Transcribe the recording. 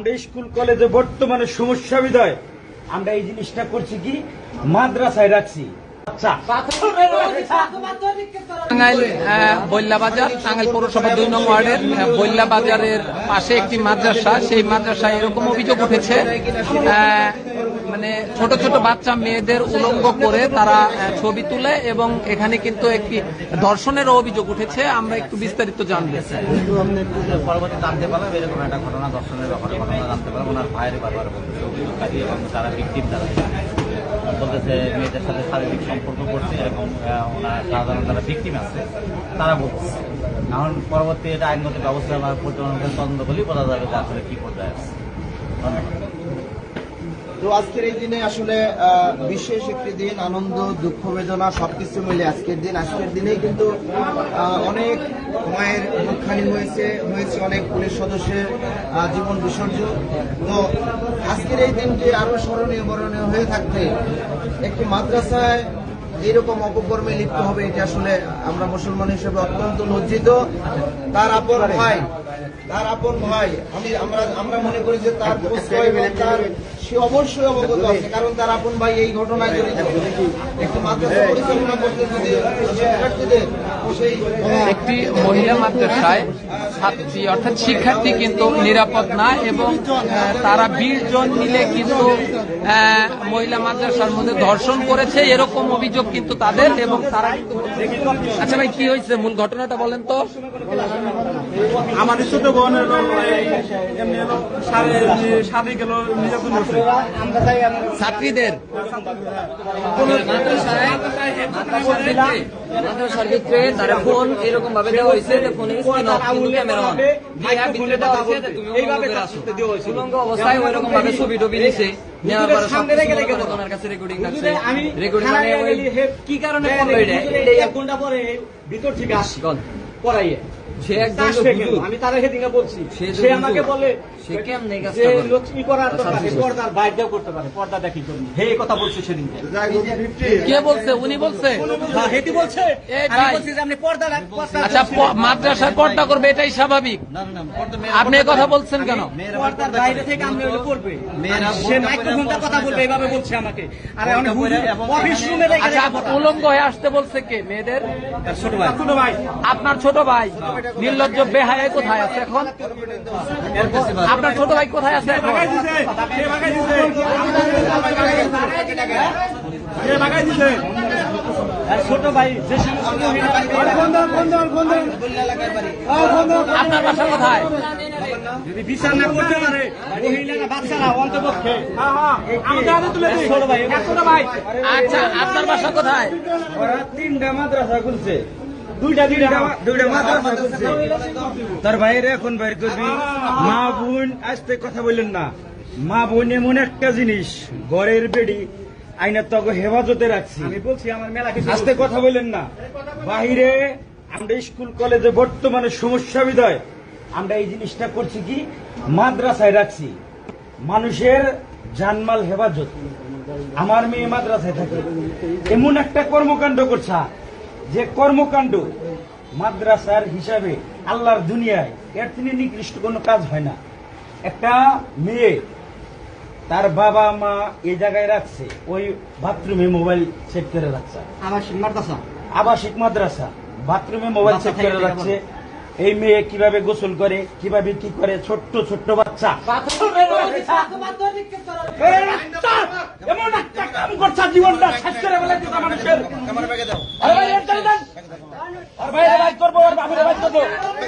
আমরা স্কুল কলেজে বর্তমানে সমস্যা বিধায় আমরা এই জিনিসটা করছি কি? মাদ্রাসায় রাখছি। আচ্ছা। টাঙ্গাইল বল্লা বাজার টাঙ্গাইল পৌরসভা দুই নং ওয়ার্ডের আহ, বাজারের পাশে একটি মাদ্রাসা। সেই মাদ্রাসায় এরকম অভিযোগ উঠেছে মানে ছোট ছোট বাচ্চা মেয়েদের উলঙ্গ করে তারা ছবি তুলে এবং এখানে কিন্তু একটি ধর্ষণেরও অভিযোগ উঠেছে। আমরা একটু বিস্তারিত জানব। জানতে ঘটনা দর্শনের ব্যাপারে ঘটনা জানতে পারলাম। ওনার ভাইয়ের ব্যাপারে তারা। বলতেছে, মেয়েদের সাথে শারীরিক সম্পর্ক করছে। এরকম সাধারণ যারা ভিক্টিম আছে, তারা বলছে এখন পরবর্তী এটা আইনগত ব্যবস্থা পরিচালনা করে তদন্ত করলেই বোঝা যাবে যে আসলে কি পর্যায়ে আছে। তো আজকের এই দিনে আসলে বিশেষ একটি দিন আনন্দ দুঃখ বেদনা সবকিছু মিলে আজকের দিন। আজকের দিনেই কিন্তু অনেক মায়ের দুঃখানি হয়েছে হয়েছে অনেক পুলিশ সদস্যের জীবন বিসর্জন। তো আজকের এই দিনটি আরও স্মরণীয় বরণীয় হয়ে থাকতে একটি মাদ্রাসায় এইরকম অপকর্মে লিপ্ত হবে এটা আসলে আমরা মুসলমান হিসেবে অত্যন্ত লজ্জিত। তার আপন ভাই তার আপন ভাই আমি আমরা আমরা মনে করি যে তার তার সে অবশ্যই অবগত আছে কারণ তার আপন ভাই এই ঘটনায় জড়িত। একটু মাদ্রাসা পরিচালনা করতে যদি শিক্ষার্থীদের সেই একটি মহিলা মাদ্রাসায় ছাত্রী অর্থাৎ শিক্ষার্থী কিন্তু নিরাপদ না এবং তারা বিশ জন মিলে কিন্তু আহ, মহিলা মাদ্রাসার মধ্যে ধর্ষণ করেছে এরকম অভিযোগ কিন্তু তাদের এবং তারা আচ্ছা ভাই কি হয়েছে? মূল ঘটনাটা বলেন তো। আমাদের ছোট বোন হলো এই এমনি হলো সাড়ে সাড়ে গেল নির্যাতন করছে। ছাত্রীদের। মাদ্রাসার ভিতরে তার ফোন এরকম ভাবে দেওয়া হয়েছে ফোনে স্ক্রিন অফ কিন্তু ক্যামেরা অন দিয়া ভিতরে দেওয়া হয়েছে যে তুমি উলঙ্গ করে আসো। উলঙ্গ ভাবে ছবি টবি নিছে নেওয়ার পরে সব কিছু ওনার কাছে রেকর্ডিং রাখছে। রেকর্ডিং মানে কি কারণে এটা পরে ভিতর থেকে আসি পড়াইয়ে সে একজন আসবে কেন? হুজুর। আমি তার সেদিকে বলছি। সে যে সে হুজুর। আমাকে বলে সে কেমনে যে কাজটা করে? করার দরকার নেই, পর্দার বাইরেও করতে পারে পর্দা দেখি করবি হে কথা বলছে সেদিনকে। কে বলছে? উনি বলছে? হ্যাঁ, বলছে। আমি বলছি যে আপনি পর্দা আচ্ছা প- পর্দা করবে এটাই স্বাভাবিক। আপনি কথা বলছেন কেন? পর্দার বাইরে থেকে আপনি হলে করবে। সে মাইক্রোফোনটা কথা বলবে এইভাবে বলছে আমাকে। আর অনেক অফিস রুমে আচ্ছা উলঙ্গ হয়ে আসতে বলছে কে? মেয়েদের? ছোট ভাই। আপনার ছোট ভাই। নির্লজ্জ বেহায় কোথায় আছে এখন? আপনার ছোট ভাই কোথায় আছে ছোট ভাই আপনার বাসা কোথায়? যদি বিচার না করতে পারে মহিলারা বাচ্চারা অন্তপক্ষে। ছোট ভাই। আচ্ছা আপনার বাসা কোথায়? ওরা তিনটা মাদ্রাসা খুলছে। তার বাইরে এখন বাইর করবি। মা বোন আসতে কথা বললেন না। মা বোন এমন একটা জিনিস ঘরের বেড়ি আইনার তো হেফাজতে রাখছি। আমি বলছি আমার মেলা কিছু আস্তে কথা বললেন না। বাহিরে আমরা স্কুল কলেজে বর্তমানে সমস্যা বিদয়। আমরা এই জিনিসটা করছি কি? মাদ্রাসায় রাখছি। মানুষের জানমাল হেফাজত। আমার মেয়ে মাদ্রাসায় থাকে। এমন একটা কর্মকাণ্ড করছে। যে কর্মকাণ্ড মাদ্রাসার হিসাবে আল্লাহর দুনিয়ায় এর থেকে নিকৃষ্ট কোনো কাজ হয় না। একটা মেয়ে তার বাবা মা এই জায়গায় রাখছে ওই বাথরুমে মোবাইল সেট করে রাখছে। মাদ্রাসা? আবাসিক মাদ্রাসা বাথরুমে মোবাইল সেট করে রাখছে। এই মেয়ে কীভাবে গোসল করে কীভাবে কি করে? ছোট্ট ছোট্ট বাচ্চা। এই রাস্তা, এমন একটা কাম করছে জীবনটা শেষ করে ফেলাইছে তা মানুষের